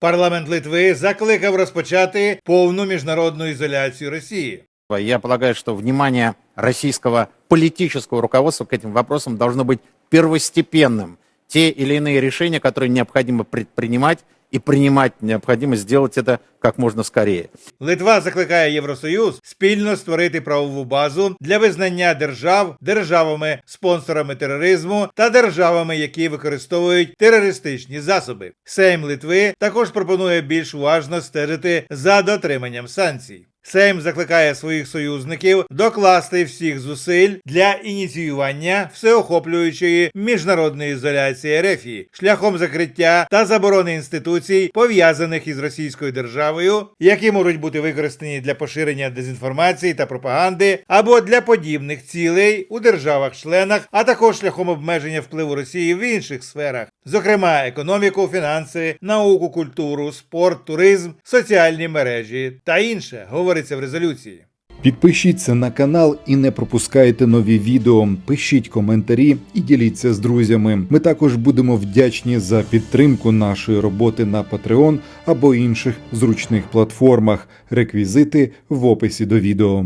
Парламент Литви закликав розпочати повну міжнародну ізоляцію Росії. Я полагаю, что внимание российского политического руководства к этим вопросам должно быть первостепенным. Те или иные решения, которые необходимо предпринимать, и принимать необходимо сделать это как можно скорее. Литва закликає Євросоюз спільно створити правову базу для визнання держав державами спонсорами тероризму та державами, які використовують терористичні засоби. Сейм Литви також пропонує більш уважно стежити за дотриманням санкцій. Сейм закликає своїх союзників докласти всіх зусиль для ініціювання всеохоплюючої міжнародної ізоляції РФ шляхом закриття та заборони інституцій, пов'язаних із Російською державою, які можуть бути використані для поширення дезінформації та пропаганди або для подібних цілей у державах-членах, а також шляхом обмеження впливу Росії в інших сферах, зокрема економіку, фінанси, науку, культуру, спорт, туризм, соціальні мережі та інше, говориться в резолюції. Підпишіться на канал і не пропускайте нові відео. Пишіть коментарі і діліться з друзями. Ми також будемо вдячні за підтримку нашої роботи на Patreon або інших зручних платформах. Реквізити в описі до відео.